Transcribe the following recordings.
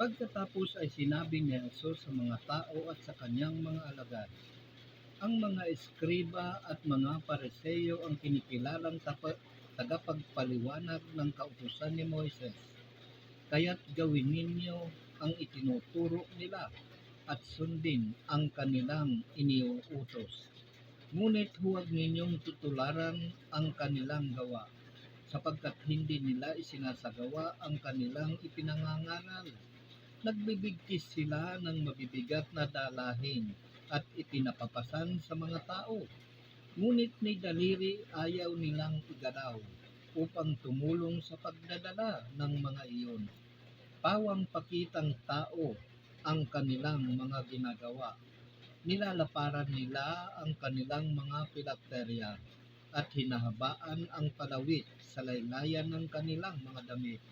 Pagkatapos ay sinabi ni Jesus sa mga tao at sa kanyang mga alagad, ang mga eskriba at mga pareseyo ang kinikilalang tagapagpaliwanag ng kautusan ni Moises. Kaya't gawin ninyo ang itinuturo nila at sundin ang kanilang iniuutos. Ngunit huwag ninyong tutularan ang kanilang gawa, sapagkat hindi nila isinasagawa ang kanilang ipinangangaral. Nagbibigtis sila ng mabibigat na dalahin at ipinapapasan sa mga tao. Ngunit ni daliri ayaw nilang igalaw upang tumulong sa pagdadala ng mga iyon. Pawang pakitang tao ang kanilang mga ginagawa. Nilalaparan nila ang kanilang mga pilakterya at hinahabaan ang palawit sa laylayan ng kanilang mga damit.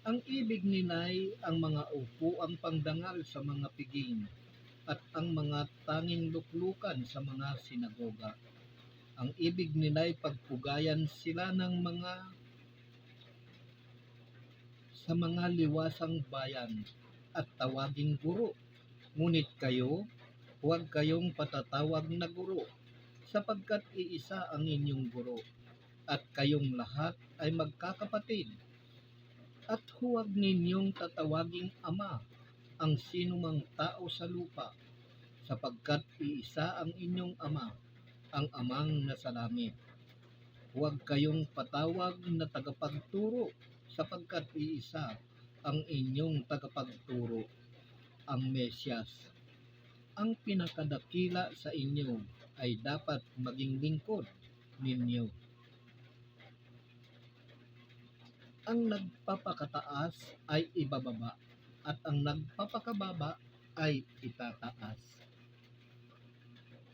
Ang ibig nila'y ang mga upuang pangdangal sa mga piging at ang mga tanging luklukan sa mga sinagoga. Ang ibig nila'y pagpugayan sila ng mga sa mga liwasang bayan at tawaging guro. Ngunit kayo, huwag kayong patatawag na guro, sapagkat iisa ang inyong guro, at kayong lahat ay magkakapatid. At huwag ninyong tatawaging ama ang sinumang tao sa lupa, sapagkat iisa ang inyong ama, ang amang nasa langit. Huwag kayong patawag na tagapagturo, sapagkat iisa ang inyong tagapagturo, ang Mesyas. Ang pinakadakila sa inyo ay dapat maging lingkod ninyo. Ang nagpapakataas ay ibababa, at ang nagpapakababa ay itataas.